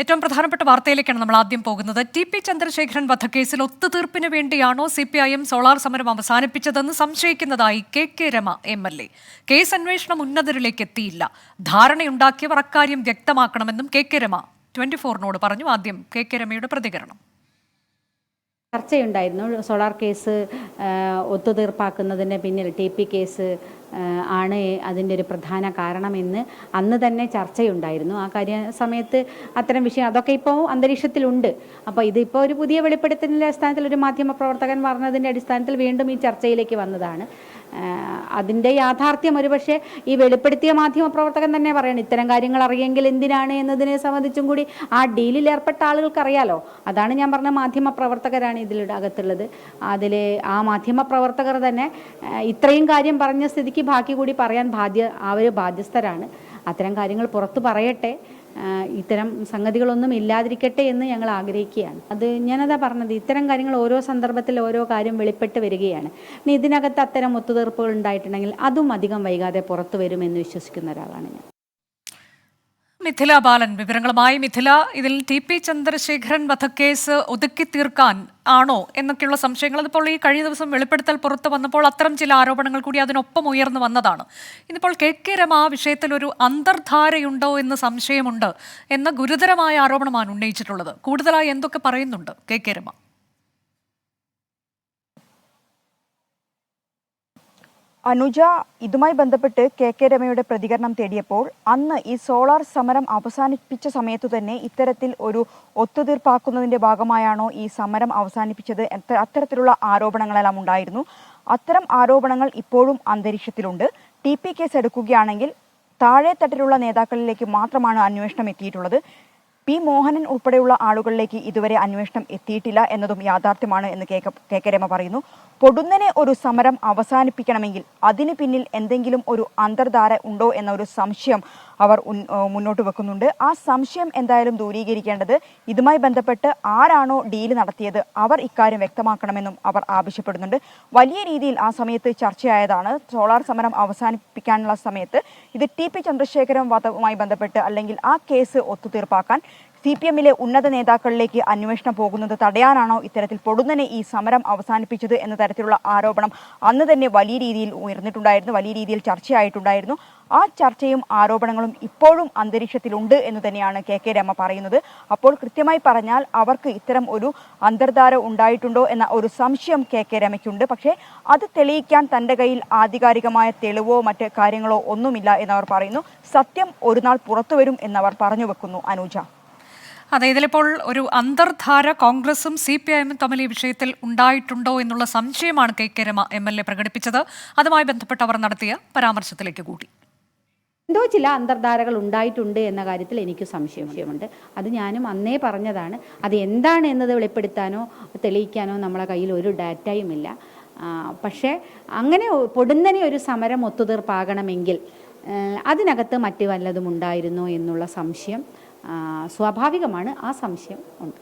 ഏറ്റവും പ്രധാനപ്പെട്ട വാർത്തയിലേക്കാണ് നമ്മൾ ആദ്യം പോകുന്നത്. ടി പി ചന്ദ്രശേഖരൻ വധക്കേസിൽ ഒത്തുതീർപ്പിന് വേണ്ടിയാണോ C P I M solar സമരം അവസാനിപ്പിച്ചതെന്ന് സംശയിക്കുന്നതായി K K Rema M L A. Case അന്വേഷണം ഉന്നതരിലേക്ക് എത്തിയില്ല. ധാരണയുണ്ടാക്കിയവർ അക്കാര്യം വ്യക്തമാക്കണമെന്നും കെ കെ രമ ട്വന്റി ഫോറിനോട് പറഞ്ഞു. ആദ്യം കെ കെ രമയുടെ പ്രതികരണം. ചർച്ചയുണ്ടായിരുന്നു. സോളാർ കേസ് ഒത്തുതീർപ്പാക്കുന്നതിന് പിന്നിൽ ടി പി കേസ് ആണ് അതിന്റെ ഒരു പ്രധാന കാരണമെന്ന് അന്ന് തന്നെ ചർച്ചയുണ്ടായിരുന്നു. ആ കാര്യ സമയത്ത് അത്തരം വിഷയം അതൊക്കെ ഇപ്പോൾ അന്തരീക്ഷത്തിലുണ്ട്. അപ്പോൾ ഇതിപ്പോൾ ഒരു പുതിയ വെളിപ്പെടുത്തലിന്റെ അടിസ്ഥാനത്തിൽ ഒരു മാധ്യമ പ്രവർത്തകൻ പറഞ്ഞതിന്റെ അടിസ്ഥാനത്തിൽ വീണ്ടും ഈ ചർച്ചയിലേക്ക് വന്നതാണ്. അതിന്റെ യാഥാർത്ഥ്യം ഒരുപക്ഷെ ഈ വെളിപ്പെടുത്തിയ മാധ്യമ പ്രവർത്തകൻ തന്നെ പറയണം ഇത്തരം കാര്യങ്ങൾ അറിയെങ്കിൽ എന്തിനാണ് എന്നതിനെ സംബന്ധിച്ചും കൂടി ആ ഡീലിൽ ഏർപ്പെട്ട ആളുകൾക്ക് അറിയാലോ? അതാണ് ഞാൻ പറഞ്ഞ മാധ്യമ പ്രവർത്തകരാണ് ഇതിലൂടെ അകത്തുള്ളത്. അതിൽ ആ മാധ്യമ പ്രവർത്തകർ തന്നെ ഇത്രയും കാര്യം പറഞ്ഞ സ്ഥിതിക്ക് ബാക്കി കൂടി പറയാൻ ബാധ്യ അവർ ബാധ്യസ്ഥരാണ്. അത്തരം കാര്യങ്ങൾ പുറത്തു പറയട്ടെ. ഇത്തരം സംഗതികളൊന്നും ഇല്ലാതിരിക്കട്ടെ എന്ന് ഞങ്ങൾ ആഗ്രഹിക്കുകയാണ്. അത് ഞാനതാ പറഞ്ഞത് ഇത്തരം കാര്യങ്ങൾ ഓരോ സന്ദർഭത്തിൽ ഓരോ കാര്യം വെളിപ്പെട്ട് വരികയാണ്. ഇനി ഇതിനകത്ത് അത്തരം ഒത്തുതീർപ്പുകൾ ഉണ്ടായിട്ടുണ്ടെങ്കിൽ അതും അധികം വൈകാതെ പുറത്തു വരുമെന്ന് വിശ്വസിക്കുന്ന ഒരാളാണ് ഞാൻ. മിഥില ബാലൻ വിവരങ്ങളുമായി മിഥില ഇതിൽ ടി പി ചന്ദ്രശേഖരൻ വധക്കേസ് ഒതുക്കി തീർക്കാൻ ആണോ എന്നൊക്കെയുള്ള സംശയങ്ങൾ അതിപ്പോൾ ഈ കഴിഞ്ഞ ദിവസം വെളിപ്പെടുത്തൽ പുറത്തു വന്നപ്പോൾ അത്തരം ചില ആരോപണങ്ങൾ കൂടി അതിനൊപ്പം ഉയർന്നു വന്നതാണ്. ഇന്നിപ്പോൾ കെ കെ രമ ആ വിഷയത്തിൽ ഒരു അന്തർധാരയുണ്ടോ എന്ന് സംശയമുണ്ട് എന്ന ഗുരുതരമായ ആരോപണമാണ് ഉന്നയിച്ചിട്ടുള്ളത്. കൂടുതലായി എന്തൊക്കെ പറയുന്നുണ്ട് കെ കെ രമ? അനുജ ഇതുമായി ബന്ധപ്പെട്ട് കെ കെ രമയുടെ പ്രതികരണം തേടിയപ്പോൾ അന്ന് ഈ സോളാർ സമരം അവസാനിപ്പിച്ച സമയത്തു തന്നെ ഇത്തരത്തിൽ ഒരു ഒത്തുതീർപ്പാക്കുന്നതിന്റെ ഭാഗമായാണോ ഈ സമരം അവസാനിപ്പിച്ചത്? അത്തരത്തിലുള്ള ആരോപണങ്ങളെല്ലാം ഉണ്ടായിരുന്നു. അത്തരം ആരോപണങ്ങൾ ഇപ്പോഴും അന്തരീക്ഷത്തിലുണ്ട്. ടി പി കേസ് എടുക്കുകയാണെങ്കിൽ താഴെത്തട്ടിലുള്ള നേതാക്കളിലേക്ക് മാത്രമാണ് അന്വേഷണം എത്തിയിട്ടുള്ളത്. പി മോഹനൻ ഉൾപ്പെടെയുള്ള ആളുകളിലേക്ക് ഇതുവരെ അന്വേഷണം എത്തിയിട്ടില്ല എന്നതും യാഥാർത്ഥ്യമാണ് എന്ന് കെ ക- രമ പറയുന്നു. പൊടുന്നനെ ഒരു സമരം അവസാനിപ്പിക്കണമെങ്കിൽ അതിന് പിന്നിൽ എന്തെങ്കിലും ഒരു അന്തർധാര ഉണ്ടോ എന്ന ഒരു സംശയം അവർ മുന്നോട്ട് വെക്കുന്നുണ്ട്. ആ സംശയം എന്തായാലും ദൂരീകരിക്കേണ്ടത് ഇതുമായി ബന്ധപ്പെട്ട് ആരാണോ ഡീൽ നടത്തിയത് അവർ ഇക്കാര്യം വ്യക്തമാക്കണമെന്നും അവർ ആവശ്യപ്പെടുന്നുണ്ട്. വലിയ രീതിയിൽ ആ സമയത്ത് ചർച്ചയായതാണ്. സോളാർ സമരം അവസാനിപ്പിക്കാനുള്ള സമയത്ത് ഇത് ടി പി ചന്ദ്രശേഖരൻ വധവുമായി ബന്ധപ്പെട്ട് അല്ലെങ്കിൽ ആ കേസ് ഒത്തുതീർപ്പാക്കാൻ സി പി എമ്മിലെ ഉന്നത നേതാക്കളിലേക്ക് അന്വേഷണം പോകുന്നത് തടയാനാണോ ഇത്തരത്തിൽ പൊടുന്നനെ ഈ സമരം അവസാനിപ്പിച്ചത് എന്ന തരത്തിലുള്ള ആരോപണം അന്ന് തന്നെ വലിയ രീതിയിൽ ഉയർന്നിട്ടുണ്ടായിരുന്നു. വലിയ രീതിയിൽ ചർച്ചയായിട്ടുണ്ടായിരുന്നു. ആ ചർച്ചയും ആരോപണങ്ങളും ഇപ്പോഴും അന്തരീക്ഷത്തിലുണ്ട് എന്ന് തന്നെയാണ് കെ കെ രമ പറയുന്നത്. അപ്പോൾ കൃത്യമായി പറഞ്ഞാൽ അവർക്ക് ഇത്തരം ഒരു അന്തർധാര ഉണ്ടായിട്ടുണ്ടോ എന്ന ഒരു സംശയം കെ കെ രമയ്ക്കുണ്ട്. പക്ഷേ അത് തെളിയിക്കാൻ തന്റെ കയ്യിൽ ആധികാരികമായ തെളിവോ മറ്റ് കാര്യങ്ങളോ ഒന്നുമില്ല എന്നവർ പറയുന്നു. സത്യം ഒരു നാൾ പുറത്തു വരും എന്നവർ പറഞ്ഞു വെക്കുന്നു അനുജ. അതെ ഇതിലിപ്പോൾ ഒരു അന്തർധാര കോൺഗ്രസും സി പി ഐഎമ്മും തമ്മിൽ ഈ വിഷയത്തിൽ ഉണ്ടായിട്ടുണ്ടോ എന്നുള്ള സംശയമാണ് K K Rema M L A പ്രകടിപ്പിച്ചത്. അതുമായി ബന്ധപ്പെട്ട് അവർ നടത്തിയ പരാമർശത്തിലേക്ക് കൂടി എന്തോ ചില അന്തർധാരകൾ ഉണ്ടായിട്ടുണ്ട് എന്ന കാര്യത്തിൽ എനിക്ക് സംശയമുണ്ട് അത് ഞാനും അന്നേ പറഞ്ഞതാണ്. അത് എന്താണ് എന്നത് വെളിപ്പെടുത്താനോ തെളിയിക്കാനോ നമ്മളെ കയ്യിൽ ഒരു ഡാറ്റയും ഇല്ല. പക്ഷേ അങ്ങനെ പൊടുന്നനെ ഒരു സമരം ഒത്തുതീർപ്പാകണമെങ്കിൽ അതിനകത്ത് മറ്റ് വല്ലതും ഉണ്ടായിരുന്നോ എന്നുള്ള സംശയം സ്വാഭാവികമാണ്. ആ സംശയം ഉണ്ട്.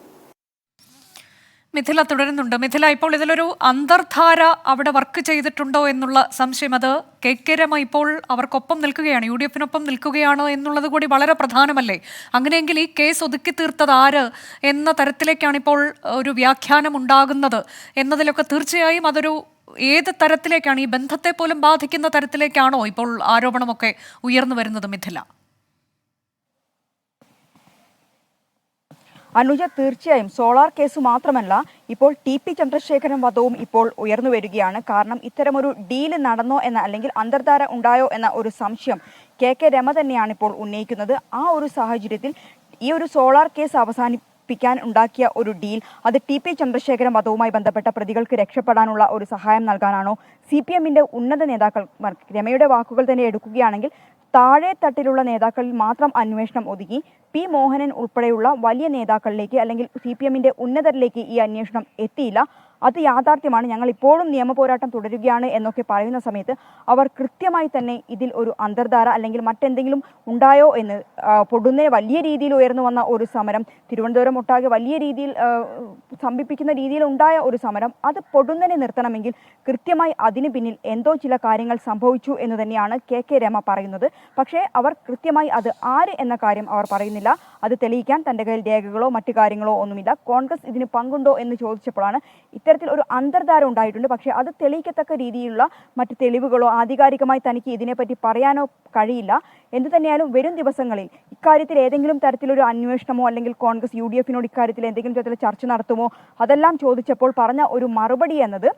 മിഥില തുടരുന്നുണ്ട്. മിഥില ഇപ്പോൾ ഇതിലൊരു അന്തർധാര അവിടെ വർക്ക് ചെയ്തിട്ടുണ്ടോ എന്നുള്ള സംശയം. അത് കെ കെ രമ ഇപ്പോൾ അവർക്കൊപ്പം നിൽക്കുകയാണ് യു ഡി എഫിനൊപ്പം നിൽക്കുകയാണ് എന്നുള്ളത് കൂടി വളരെ പ്രധാനമല്ലേ? അങ്ങനെയെങ്കിൽ ഈ കേസ് ഒതുക്കി തീർത്തത് ആര് എന്ന തരത്തിലേക്കാണ് ഇപ്പോൾ ഒരു വ്യാഖ്യാനം ഉണ്ടാകുന്നത് എന്നതിലൊക്കെ തീർച്ചയായും അതൊരു ഏത് തരത്തിലേക്കാണ്? ഈ ബന്ധത്തെ പോലും ബാധിക്കുന്ന തരത്തിലേക്കാണോ ഇപ്പോൾ ആരോപണമൊക്കെ ഉയർന്നു വരുന്നത് മിഥില? അനുജ തീർച്ചയായും സോളാർ കേസ് മാത്രമല്ല ഇപ്പോൾ ടി പി ചന്ദ്രശേഖരൻ വധവും ഇപ്പോൾ ഉയർന്നു വരികയാണ്. കാരണം ഇത്തരമൊരു ഡീൽ നടന്നോ എന്ന അല്ലെങ്കിൽ അന്തർധാര ഉണ്ടായോ എന്ന ഒരു സംശയം കെ കെ രമ തന്നെയാണ് ഇപ്പോൾ ഉന്നയിക്കുന്നത്. ആ ഒരു സാഹചര്യത്തിൽ ഈ ഒരു സോളാർ കേസ് അവസാനിപ്പിക്കാൻ ഉണ്ടാക്കിയ ഒരു ഡീൽ. അത് ടി പി ചന്ദ്രശേഖരൻ വധവുമായി ബന്ധപ്പെട്ട പ്രതികൾക്ക് രക്ഷപ്പെടാനുള്ള ഒരു സഹായം നൽകാനാണോ? സി പി എമ്മിന്റെ ഉന്നത നേതാക്കൾ രമയുടെ വാക്കുകൾ തന്നെ എടുക്കുകയാണെങ്കിൽ താഴെ തട്ടിലുള്ള നേതാക്കളിൽ മാത്രം അന്വേഷണം ഒതുങ്ങി പി മോഹനൻ ഉൾപ്പെടെയുള്ള വലിയ നേതാക്കളിലേക്ക് അല്ലെങ്കിൽ സി പി എമ്മിന്റെ ഉന്നതരിലേക്ക് ഈ അന്വേഷണം എത്തിയില്ല. അത് യാഥാർത്ഥ്യമാണ്. ഞങ്ങൾ ഇപ്പോഴും നിയമപോരാട്ടം തുടരുകയാണ് എന്നൊക്കെ പറയുന്ന സമയത്ത് അവർ കൃത്യമായി തന്നെ ഇതിൽ ഒരു അന്തർധാര അല്ലെങ്കിൽ മറ്റെന്തെങ്കിലും ഉണ്ടായോ എന്ന് പൊടുന്നേ വലിയ രീതിയിൽ ഉയർന്നു വന്ന ഒരു സമരം തിരുവനന്തപുരം ഒട്ടാകെ വലിയ രീതിയിൽ സ്തംഭിപ്പിക്കുന്ന രീതിയിൽ ഉണ്ടായ ഒരു സമരം അത് പൊടുന്നനെ നിർത്തണമെങ്കിൽ കൃത്യമായി അതിന് പിന്നിൽ എന്തോ ചില കാര്യങ്ങൾ സംഭവിച്ചു എന്ന് തന്നെയാണ് കെ കെ രമ പറയുന്നത്. പക്ഷേ അവർ കൃത്യമായി അത് ആര് എന്ന കാര്യം അവർ പറയുന്നില്ല. അത് തെളിയിക്കാൻ തന്റെ കയ്യിൽ രേഖകളോ മറ്റു കാര്യങ്ങളോ ഒന്നുമില്ല. കോൺഗ്രസ് ഇതിന് പങ്കുണ്ടോ എന്ന് ചോദിച്ചപ്പോഴാണ് ഇത്തരത്തിൽ ഒരു അന്തർധാര ഉണ്ടായിട്ടുണ്ട്. പക്ഷേ അത് തെളിയിക്കത്തക്ക രീതിയിലുള്ള മറ്റ് തെളിവുകളോ ആധികാരികമായി തനിക്ക് ഇതിനെപ്പറ്റി പറയാനോ കഴിയില്ല. എന്തു തന്നെയായാലും വരും ദിവസങ്ങളിൽ ഇക്കാര്യത്തിൽ ഏതെങ്കിലും തരത്തിലൊരു അന്വേഷണമോ അല്ലെങ്കിൽ കോൺഗ്രസ് യു ഡി എഫിനോട് ഇക്കാര്യത്തിൽ എന്തെങ്കിലും തരത്തിൽ ചർച്ച നടത്തുമോ അതെല്ലാം ചോദിച്ചപ്പോൾ പറഞ്ഞ ഒരു മറുപടി എന്നത്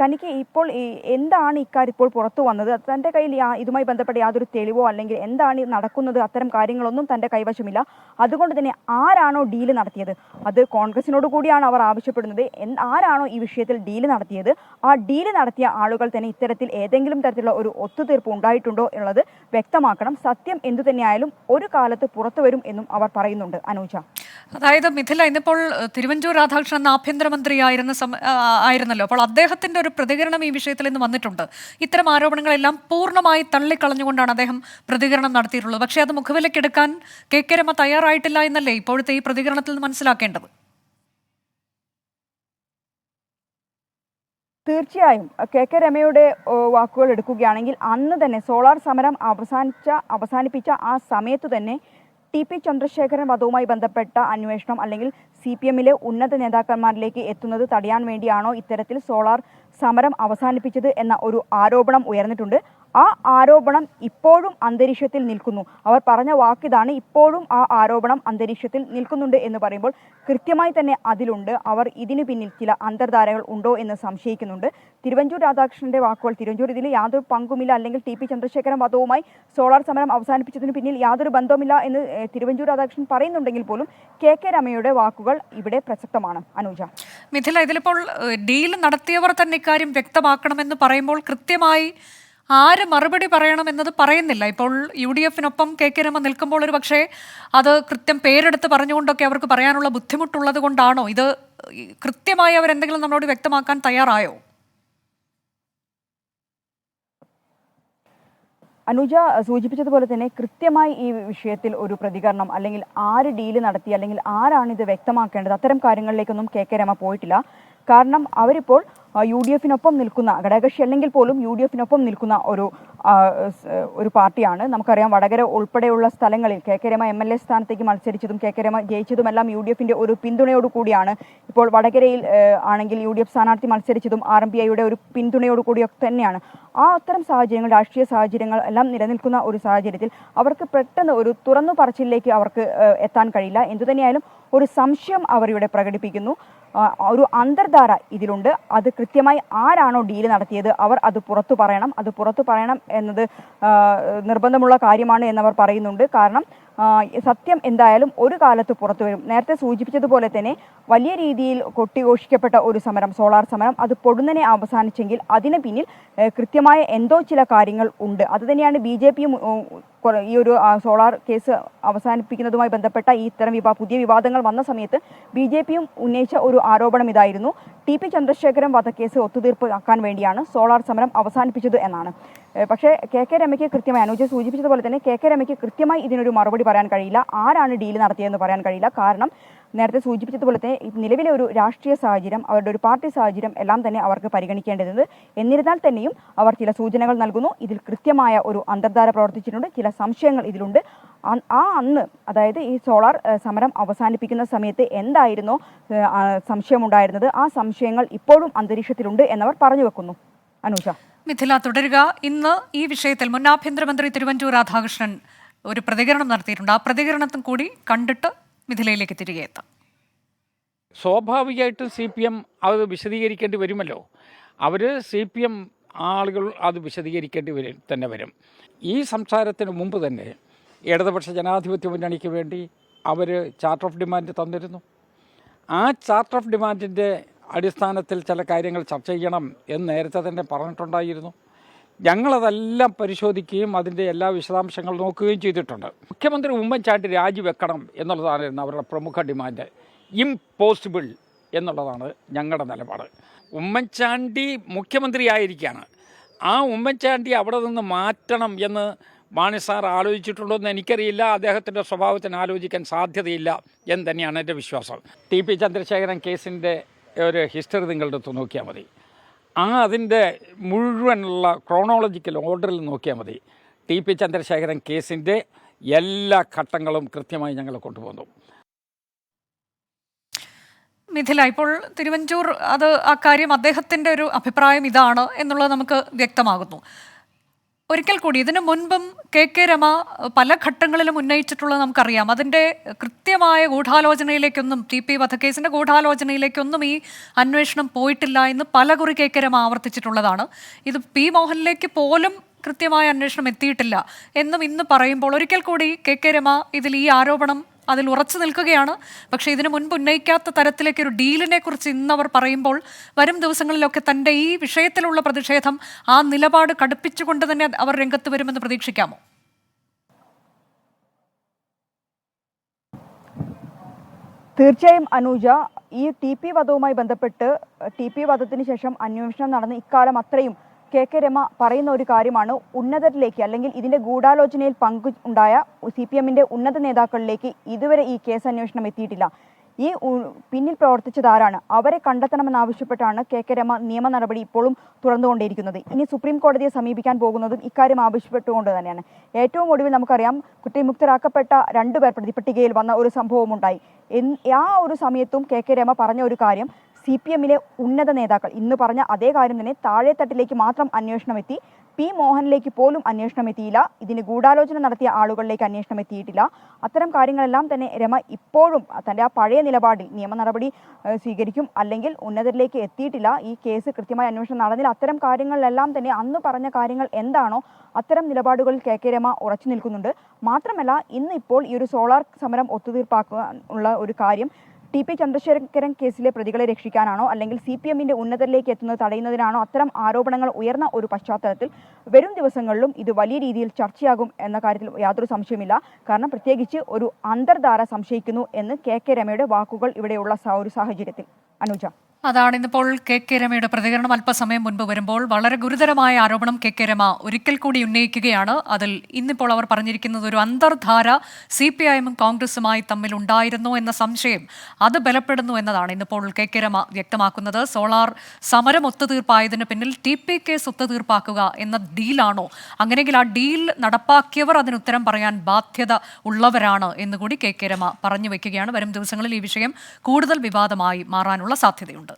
തനിക്ക് ഇപ്പോൾ ഈ എന്താണ് ഇക്കാര്യം ഇപ്പോൾ പുറത്തു വന്നത്? തന്റെ കയ്യിൽ ഇതുമായി ബന്ധപ്പെട്ട യാതൊരു തെളിവോ അല്ലെങ്കിൽ എന്താണ് നടക്കുന്നത്? അത്തരം കാര്യങ്ങളൊന്നും തന്റെ കൈവശമില്ല. അതുകൊണ്ട് തന്നെ ആരാണോ ഡീൽ നടത്തിയത്? അത് കോൺഗ്രസിനോട് കൂടിയാണ് അവർ ആവശ്യപ്പെടുന്നത്. ആരാണോ ഈ വിഷയത്തിൽ ഡീൽ നടത്തിയത്? ആ ഡീൽ നടത്തിയ ആളുകൾ തന്നെ ഇത്തരത്തിൽ ഏതെങ്കിലും തരത്തിലുള്ള ഒരു ഒത്തുതീർപ്പ് ഉണ്ടായിട്ടുണ്ടോ എന്നുള്ളത് വ്യക്തമാക്കണം. സത്യം എന്തു തന്നെയായാലും ഒരു കാലത്ത് പുറത്തു വരും എന്നും അവർ പറയുന്നുണ്ട്. അനൂജ. അതായത് മിഥില ഇന്നിപ്പോൾ തിരുവഞ്ചൂർ രാധാകൃഷ്ണൻ എന്ന ആഭ്യന്തരമന്ത്രിയായിരുന്ന സമ- ആയിരുന്നല്ലോ. അപ്പോൾ അദ്ദേഹത്തിന്റെ ഒരു പ്രതികരണം ഈ വിഷയത്തിൽ നിന്ന് വന്നിട്ടുണ്ട്. ഇത്തരം ആരോപണങ്ങളെല്ലാം പൂർണമായി തള്ളിക്കളഞ്ഞുകൊണ്ടാണ് അദ്ദേഹം പ്രതികരണം നടത്തിയിട്ടുള്ളത്. പക്ഷേ അത് മുഖവിലക്കെടുക്കാൻ കെ കെ രമ തയ്യാറായിട്ടില്ല എന്നല്ലേ ഇപ്പോഴത്തെ ഈ പ്രതികരണത്തിൽ നിന്ന് മനസ്സിലാക്കേണ്ടത്? തീർച്ചയായും. കെ കെ രമയുടെ വാക്കുകൾ എടുക്കുകയാണെങ്കിൽ അന്ന് തന്നെ സോളാർ സമരം അവസാനിച്ച അവസാനിപ്പിച്ച ആ സമയത്ത് തന്നെ ടി പി ചന്ദ്രശേഖരൻ വധവുമായി ബന്ധപ്പെട്ട അന്വേഷണം അല്ലെങ്കിൽ സി പി എമ്മിലെ ഉന്നത നേതാക്കന്മാരിലേക്ക് എത്തുന്നത് തടയാൻ വേണ്ടിയാണോ ഇത്തരത്തിൽ സോളാർ സമരം അവസാനിപ്പിച്ചത് എന്ന ഒരു ആരോപണം ഉയർന്നിട്ടുണ്ട്. ആ ആരോപണം ഇപ്പോഴും അന്തരീക്ഷത്തിൽ നിൽക്കുന്നു. അവർ പറഞ്ഞ വാക്കിതാണ് ഇപ്പോഴും ആ ആരോപണം അന്തരീക്ഷത്തിൽ നിൽക്കുന്നുണ്ട് എന്ന് പറയുമ്പോൾ കൃത്യമായി തന്നെ അതിലുണ്ട്. അവർ ഇതിനു പിന്നിൽ ചില അന്തർധാരകൾ ഉണ്ടോ എന്ന് സംശയിക്കുന്നുണ്ട്. തിരുവഞ്ചൂർ രാധാകൃഷ്ണന്റെ വാക്കുകൾ തിരുവഞ്ചൂർ ഇതിൽ യാതൊരു പങ്കുമില്ല. അല്ലെങ്കിൽ ടി പി ചന്ദ്രശേഖരൻ വധവുമായി സോളാർ സമരം അവസാനിപ്പിച്ചതിന് പിന്നിൽ യാതൊരു ബന്ധവുമില്ല എന്ന് തിരുവഞ്ചൂർ രാധാകൃഷ്ണൻ പറയുന്നുണ്ടെങ്കിൽ പോലും കെ കെ രമയുടെ വാക്കുകൾ ഇവിടെ പ്രസക്തമാണ്. അനുജ. മിഥില ഇതിലിപ്പോൾ ഡീൽ നടത്തിയവർ തന്നെ ഇക്കാര്യം വ്യക്തമാക്കണമെന്ന് പറയുമ്പോൾ കൃത്യമായി ആര് മറുപടി പറയണം എന്നത് പറയുന്നില്ല. ഇപ്പോൾ യു ഡി എഫിനൊപ്പം കെ കെ രമ നിൽക്കുമ്പോൾ ഒരു പക്ഷേ അത് കൃത്യം പേരെടുത്ത് പറഞ്ഞുകൊണ്ടൊക്കെ അവർക്ക് പറയാനുള്ള ബുദ്ധിമുട്ടുള്ളത് കൊണ്ടാണോ? ഇത് കൃത്യമായി അവരെന്തെങ്കിലും നമ്മളോട് വ്യക്തമാക്കാൻ തയ്യാറായോ? അനുജ സൂചിപ്പിച്ചതുപോലെ തന്നെ കൃത്യമായി ഈ വിഷയത്തിൽ ഒരു പ്രതികരണം അല്ലെങ്കിൽ ആര് ഡീൽ നടത്തി അല്ലെങ്കിൽ ആരാണ് ഇത് വ്യക്തമാക്കേണ്ടത് അത്തരം കാര്യങ്ങളിലേക്കൊന്നും കെ കെ രമ പോയിട്ടില്ല. കാരണം അവരിപ്പോൾ യു ഡി എഫിനൊപ്പം നിൽക്കുന്ന ഘടകകക്ഷി അല്ലെങ്കിൽ പോലും യു ഡി എഫിനൊപ്പം നിൽക്കുന്ന ഒരു ഒരു പാർട്ടിയാണ്. നമുക്കറിയാം വടകര ഉൾപ്പെടെയുള്ള സ്ഥലങ്ങളിൽ K K Rema M L A സ്ഥാനത്തേക്ക് മത്സരിച്ചതും കെ കെ രമ ജയിച്ചതുമെല്ലാം യു ഡി എഫിന്റെ ഒരു പിന്തുണയോട് കൂടിയാണ്. ഇപ്പോൾ വടകരയിൽ ആണെങ്കിൽ യു ഡി എഫ് സ്ഥാനാർത്ഥി മത്സരിച്ചതും ആർ എം പി ഐയുടെ ഒരു പിന്തുണയോട് കൂടിയൊക്കെ തന്നെയാണ്. ആ അത്തരം സാഹചര്യങ്ങൾ രാഷ്ട്രീയ സാഹചര്യങ്ങൾ എല്ലാം നിലനിൽക്കുന്ന ഒരു സാഹചര്യത്തിൽ അവർക്ക് പെട്ടെന്ന് ഒരു തുറന്നു പറച്ചിലേക്ക് അവർക്ക് എത്താൻ കഴിയില്ല. എന്തുതന്നെയായാലും ഒരു സംശയം അവർ ഇവിടെ പ്രകടിപ്പിക്കുന്നു. ഒരു അന്തർധാര ഇതിലുണ്ട്. അത് കൃത്യമായി ആരാണോ ഡീൽ നടത്തിയത് അവർ അത് പുറത്തു പറയണം. അത് പുറത്തു പറയണം എന്നത് നിർബന്ധമുള്ള കാര്യമാണ് എന്നവർ പറയുന്നുണ്ട്. കാരണം സത്യം എന്തായാലും ഒരു കാലത്ത് പുറത്തു വരും. നേരത്തെ സൂചിപ്പിച്ചതുപോലെ തന്നെ വലിയ രീതിയിൽ കൊട്ടിഘോഷിക്കപ്പെട്ട ഒരു സമരം സോളാർ സമരം അത് പൊടുന്നനെ അവസാനിച്ചെങ്കിൽ അതിന് പിന്നിൽ കൃത്യമായ എന്തോ ചില കാര്യങ്ങൾ ഉണ്ട്. അത് തന്നെയാണ് ബി ജെ പിയും ഈ ഒരു സോളാർ കേസ് അവസാനിപ്പിക്കുന്നതുമായി ബന്ധപ്പെട്ട ഈ ഇത്തരം വിവാ പുതിയ വിവാദങ്ങൾ വന്ന സമയത്ത് ബി ജെ പിയും ഉന്നയിച്ച ഒരു ആരോപണം ഇതായിരുന്നു. ടി പി ചന്ദ്രശേഖരൻ വധക്കേസ് ഒത്തുതീർപ്പാക്കാൻ വേണ്ടിയാണ് സോളാർ സമരം അവസാനിപ്പിച്ചത് എന്നാണ്. പക്ഷേ കെ കെ രമയ്ക്ക് കൃത്യമായി അനുജ സൂചിപ്പിച്ചതുപോലെ തന്നെ കെ കെ രമയ്ക്ക് കൃത്യമായി ഇതിനൊരു മറുപടി പറയാൻ കഴിയില്ല. ആരാണ് ഡീൽ നടത്തിയതെന്ന് പറയാൻ കഴിയില്ല. കാരണം നേരത്തെ സൂചിപ്പിച്ചതുപോലെ തന്നെ നിലവിലെ ഒരു രാഷ്ട്രീയ സാഹചര്യം അവരുടെ ഒരു പാർട്ടി സാഹചര്യം എല്ലാം തന്നെ അവർക്ക് പരിഗണിക്കേണ്ടതുണ്ട്. എന്നിരുന്നാൽ തന്നെയും അവർ ചില സൂചനകൾ നൽകുന്നു. ഇതിൽ കൃത്യമായ ഒരു അന്തർധാര പ്രവർത്തിച്ചിട്ടുണ്ട്. ചില സംശയങ്ങൾ ഇതിലുണ്ട്. ആ- അന്ന് അതായത് ഈ സോളാർ സമരം അവസാനിപ്പിക്കുന്ന സമയത്ത് എന്തായിരുന്നോ സംശയമുണ്ടായിരുന്നത്? ആ സംശയങ്ങൾ ഇപ്പോഴും അന്തരീക്ഷത്തിലുണ്ട് എന്നവർ പറഞ്ഞു വെക്കുന്നു. അനൂഷ മിഥില തുടരുക. ഇന്ന് ഈ വിഷയത്തിൽ മുൻ ആഭ്യന്തരമന്ത്രി തിരുവഞ്ചൂർ രാധാകൃഷ്ണൻ ഒരു പ്രതികരണം നടത്തിയിട്ടുണ്ട്. ആ പ്രതികരണത്തും കൂടി കണ്ടിട്ട് മിഥിലയിലേക്ക് തിരികെ എത്താം. സ്വാഭാവികമായിട്ടും സി പി എം അത് വിശദീകരിക്കേണ്ടി വരുമല്ലോ. അവർ സി പി എം ആളുകൾ അത് വിശദീകരിക്കേണ്ടി വരും തന്നെ വരും. ഈ സംസാരത്തിന് മുമ്പ് തന്നെ ഇടതുപക്ഷ ജനാധിപത്യ മുന്നണിക്ക് വേണ്ടി അവർ ചാർട്ട് ഓഫ് ഡിമാൻഡ് തന്നിരുന്നു. ആ ചാർട്ട് ഓഫ് ഡിമാൻഡിന്റെ അടിസ്ഥാനത്തിൽ ചില കാര്യങ്ങൾ ചർച്ച ചെയ്യണം എന്ന് നേരത്തെ തന്നെ പറഞ്ഞിട്ടുണ്ടായിരുന്നു. ഞങ്ങളതെല്ലാം പരിശോധിക്കുകയും അതിന്റെ എല്ലാ വിശദാംശങ്ങൾ നോക്കുകയും ചെയ്തിട്ടുണ്ട്. മുഖ്യമന്ത്രി ഉമ്മൻചാണ്ടി രാജിവെക്കണം എന്നുള്ളതായിരുന്നു അവരുടെ പ്രമുഖ ഡിമാൻഡ്. ഇംപോസിബിൾ എന്നുള്ളതാണ് ഞങ്ങളുടെ നിലപാട്. ഉമ്മൻചാണ്ടി മുഖ്യമന്ത്രിയായിരിക്കുകയാണ് ആ ഉമ്മൻചാണ്ടി അവിടെ നിന്ന് മാറ്റണം എന്ന് മാണി സാർ ആലോചിച്ചിട്ടുണ്ടോ എന്ന് എനിക്കറിയില്ല. അദ്ദേഹത്തിന്റെ സ്വഭാവത്തിന് ആലോചിക്കാൻ സാധ്യതയില്ല എന്ന് തന്നെയാണ് എന്റെ വിശ്വാസം. ടി പി ചന്ദ്രശേഖരൻ കേസിന്റെ ഒരു ഹിസ്റ്ററി നിങ്ങളുടെ അടുത്ത് നോക്കിയാൽ മതി. ആ അതിന്റെ മുഴുവനുള്ള ക്രോണോളജിക്കൽ ഓർഡറിൽ നോക്കിയാൽ മതി. ടി പി ചന്ദ്രശേഖരൻ കേസിന്റെ എല്ലാ ഘട്ടങ്ങളും കൃത്യമായി ഞങ്ങൾ കൊണ്ടുപോകുന്നു. മിഥില ഇപ്പോൾ തിരുവഞ്ചൂർ അത് ആ കാര്യം അദ്ദേഹത്തിന്റെ ഒരു അഭിപ്രായം ഇതാണ് എന്നുള്ളത് നമുക്ക് വ്യക്തമാകുന്നു. ഒരിക്കൽ കൂടി ഇതിനു മുൻപും കെ കെ രമ പല ഘട്ടങ്ങളിലും ഉന്നയിച്ചിട്ടുള്ളത് നമുക്കറിയാം. അതിന്റെ കൃത്യമായ ഗൂഢാലോചനയിലേക്കൊന്നും ടി പി വധക്കേസിന്റെ ഗൂഢാലോചനയിലേക്കൊന്നും ഈ അന്വേഷണം പോയിട്ടില്ല എന്ന് പലകുറി കെ കെ രമ ആവർത്തിച്ചിട്ടുള്ളതാണ്. ഇത് പി മോഹനിലേക്ക് പോലും കൃത്യമായ അന്വേഷണം എത്തിയിട്ടില്ല എന്നും ഇന്ന് പറയുമ്പോൾ ഒരിക്കൽ കൂടി കെ കെ രമ ഇതിൽ ഈ ആരോപണം അതിൽ ഉറച്ചു നിൽക്കുകയാണ്. പക്ഷേ ഇതിനു മുൻപ് ഉന്നയിക്കാത്ത തരത്തിലേക്ക് ഒരു ഡീലിനെ കുറിച്ച് ഇന്നവർ പറയുമ്പോൾ വരും ദിവസങ്ങളിലൊക്കെ തന്റെ ഈ വിഷയത്തിലുള്ള പ്രതിഷേധം ആ നിലപാട് കടുപ്പിച്ചുകൊണ്ട് തന്നെ അവർ രംഗത്ത് വരുമെന്ന് പ്രതീക്ഷിക്കാമോ? തീർച്ചയായും അനൂജ ഈ ടി പി വധവുമായി ബന്ധപ്പെട്ട് ടി പി വധത്തിന് ശേഷം അന്വേഷണം നടന്ന് ഇക്കാലം അത്രയും കെ കെ രമ പറയുന്ന ഒരു കാര്യമാണ്. ഉന്നതരിലേക്ക് അല്ലെങ്കിൽ ഇതിന്റെ ഗൂഢാലോചനയിൽ പങ്കു ഉണ്ടായ സി പി എമ്മിന്റെ ഉന്നത നേതാക്കളിലേക്ക് ഇതുവരെ ഈ കേസ് അന്വേഷണം എത്തിയിട്ടില്ല. ഈ പിന്നിൽ പ്രവർത്തിച്ചത് ആരാണ്? അവരെ കണ്ടെത്തണമെന്നാവശ്യപ്പെട്ടാണ് കെ കെ രമ നിയമ നടപടി ഇപ്പോഴും തുറന്നുകൊണ്ടിരിക്കുന്നത് ഇനി സുപ്രീം കോടതിയെ സമീപിക്കാൻ പോകുന്നതും ഇക്കാര്യം ആവശ്യപ്പെട്ടുകൊണ്ട് തന്നെയാണ്. ഏറ്റവും ഒടുവിൽ നമുക്കറിയാം കുറ്റവിമുക്തരാക്കപ്പെട്ട രണ്ടുപേർ പ്രതിപട്ടികയിൽ വന്ന ഒരു സംഭവമുണ്ടായി. ആ ഒരു സമയത്തും കെ കെ രമ പറഞ്ഞ ഒരു കാര്യം സി പി എമ്മിലെ ഉന്നത നേതാക്കൾ. ഇന്ന് പറഞ്ഞ അതേ കാര്യം തന്നെ താഴെത്തട്ടിലേക്ക് മാത്രം അന്വേഷണം എത്തി. പി മോഹനിലേക്ക് പോലും അന്വേഷണം എത്തിയില്ല. ഇതിന് ഗൂഢാലോചന നടത്തിയ ആളുകളിലേക്ക് അന്വേഷണം എത്തിയിട്ടില്ല. അത്തരം കാര്യങ്ങളെല്ലാം തന്നെ രമ ഇപ്പോഴും തന്റെ ആ പഴയ നിലപാടിൽ നിയമ നടപടി സ്വീകരിക്കും അല്ലെങ്കിൽ ഉന്നതരിലേക്ക് എത്തിയിട്ടില്ല. ഈ കേസ് കൃത്യമായി അന്വേഷണം നടന്നില്ല. അത്തരം കാര്യങ്ങളിലെല്ലാം തന്നെ അന്ന് പറഞ്ഞ കാര്യങ്ങൾ എന്താണോ അത്തരം നിലപാടുകളിൽ കെ കെ രമ ഉറച്ചു നിൽക്കുന്നുണ്ട്. മാത്രമല്ല ഇന്നിപ്പോൾ ഈ ഒരു സോളാർ സമരം ഒത്തുതീർപ്പാക്കാൻ ഉള്ള ഒരു കാര്യം ടി പി ചന്ദ്രശേഖരൻ കേസിലെ പ്രതികളെ രക്ഷിക്കാനാണോ അല്ലെങ്കിൽ സി പി എമ്മിന്റെ ഉന്നതരിലേക്ക് എത്തുന്നത് തടയുന്നതിനാണോ അത്തരം ആരോപണങ്ങൾ ഉയർന്ന ഒരു പശ്ചാത്തലത്തിൽ വരും ദിവസങ്ങളിലും ഇത് വലിയ രീതിയിൽ ചർച്ചയാകും എന്ന കാര്യത്തിൽ യാതൊരു സംശയമില്ല കാരണം പ്രത്യേകിച്ച് ഒരു അന്തർധാര സംശയിക്കുന്നു എന്ന് കെ കെ രമയുടെ വാക്കുകൾ ഇവിടെയുള്ള ഒരു സാഹചര്യത്തിൽ. അനുജ. അതാണ് ഇന്നിപ്പോൾ കെ കെ രമയുടെ പ്രതികരണം. അല്പസമയം മുൻപ് വരുമ്പോൾ വളരെ ഗുരുതരമായ ആരോപണം കെ കെ രമ ഒരിക്കൽ കൂടി ഉന്നയിക്കുകയാണ്. അതിൽ ഇന്നിപ്പോൾ അവർ പറഞ്ഞിരിക്കുന്നത് ഒരു അന്തർധാര സി പി ഐ കോൺഗ്രസുമായി തമ്മിൽ ഉണ്ടായിരുന്നു എന്ന സംശയം അത് ബലപ്പെടുന്നു എന്നതാണ് ഇന്നിപ്പോൾ കെ കെ രമ വ്യക്തമാക്കുന്നത്. സോളാർ സമരം ഒത്തുതീർപ്പായതിന് പിന്നിൽ ടി പി കേസ് ഒത്തുതീർപ്പാക്കുക എന്ന ഡീലാണോ? അങ്ങനെയെങ്കിൽ ആ ഡീൽ നടപ്പാക്കിയവർ അതിന് ഉത്തരം പറയാൻ ബാധ്യത ഉള്ളവരാണ് എന്നുകൂടി കെ കെ രമ പറഞ്ഞു വയ്ക്കുകയാണ് വരും ദിവസങ്ങളിൽ ഈ വിഷയം കൂടുതൽ വിവാദമായി മാറാനുള്ള സാധ്യതയുണ്ട്.